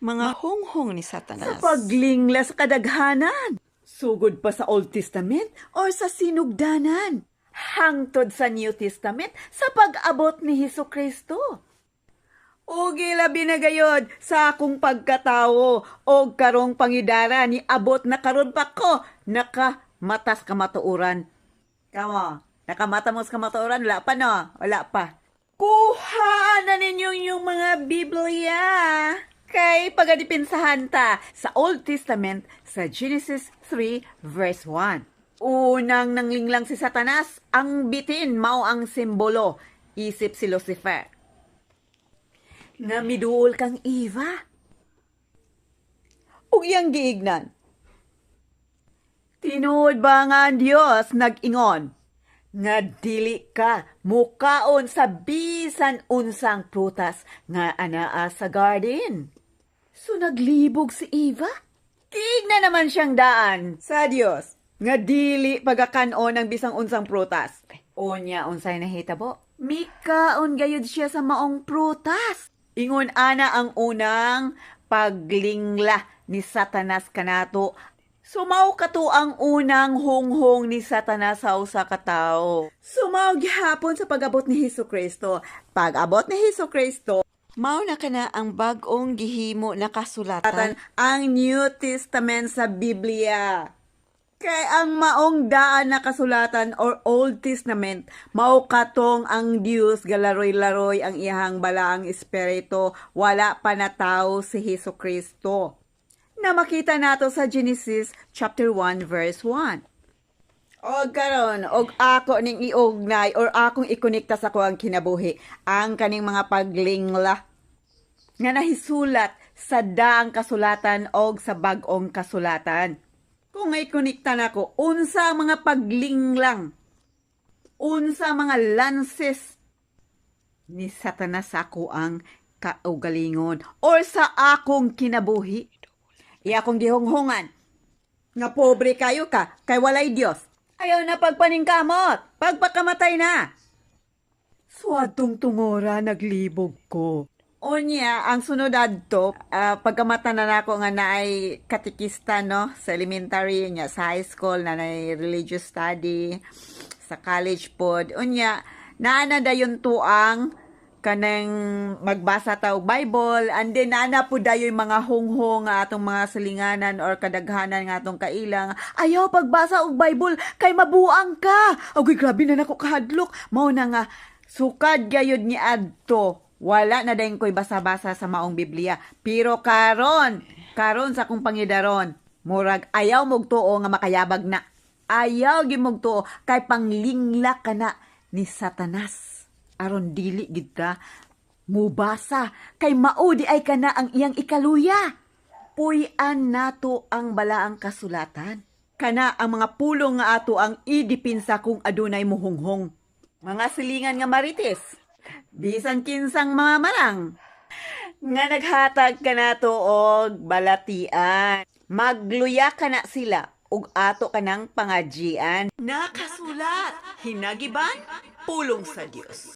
mga honghong ni Sa Satanas. paglingla sa kadaghanan. Sugod pa sa Old Testament or sa sinugdanan. Hangtod sa New Testament sa pag-abot ni Hesus Kristo. O labi na sa akong pagkatawo o karong pangidara ni abot na karon pa ko naka matas kamatuuran. Kamo, nakamata mo sa kamatuuran, wala pa no? Wala pa. Kuha na Biblia. Kay pagadipinsahan ta sa Old Testament sa Genesis 3 verse 1. Unang nanglinglang si Satanas, ang bitin mao ang simbolo, isip si Lucifer. Nga kang Eva. Ug iyang giignan. Tinuod ba nga ang Diyos nag-ingon? Nga dili ka mukaon sa bisan unsang prutas nga anaa sa garden. So naglibog si Eva? Kiig na naman siyang daan sa Diyos nga dili pagakanon ng bisang unsang prutas. Unya unsay nahitabo? Mikaon gayud siya sa maong prutas. Ingon ana ang unang paglingla ni Satanas kanato Sumaw kato ang unang honghong ni Satanas sa usa ka tawo. Sumaw gihapon sa pag-abot ni Hesus Kristo. Pag-abot ni Hesus Kristo, Mao na kana ang bag-ong gihimo na kasulatan. atan ang New Testament sa Biblia. Kay ang maong daan na kasulatan or Old Testament, mao katong ang Dios galaroy-laroy ang iyang balaang espiritu, wala pa na tao si Hesus Kristo. Na makita nato sa Genesis chapter 1 verse 1. Og karon, og ako ning iugnay or akong ikonekta sa ko ang kinabuhi, ang kaning mga paglingla nga nahisulat sa daang kasulatan og sa bag-ong kasulatan. Kung may konekta na ko, unsa mga paglinglang, unsa mga lances ni Satanas sa ako ang kaugalingon or sa akong kinabuhi. Iya akong gihonghongan. Nga pobre kayo ka, kay walay Dios. Ayaw na pagpaningkamot, pagpakamatay na. Suadtong tungora naglibog ko. Unya, ang sunod adto, ah, pagkamata na nako nga naay katikista no? Sa elementary nya sa high school na naay religious study sa college pod. Unya, naana dayon tuang kanang magbasa ta og Bible and then naana po dayon mga hunghong nga atong mga silinganan or kadaghanan nga atong kailang ayaw pagbasa og Bible kay mabuang ka. Agoy grabe na nako kahadlok. Mao na nga sukad gayud ni adto wala na dayon koy basa-basa sa maong Biblia. Pero karon karon sa kong pangidaron murag ayaw mog tuo nga makayabag na. Ayaw gimog tuo. Kay panglingla ka na ni Satanas. Aron dili gid ka mubasa. Kay maudi ay kana ang iyang ikaluya. Puy-an nato ang balaang kasulatan. Kana ang mga pulong nga ato ang idipinsa kung adunay muhunghong mga silingan nga marites bisan kinsang mga marang nga naghatag ka na to og balatian. Magluya ka na sila ug ato ka ng pangadjian. Nakasulat, hinagiban, pulong sa Dios.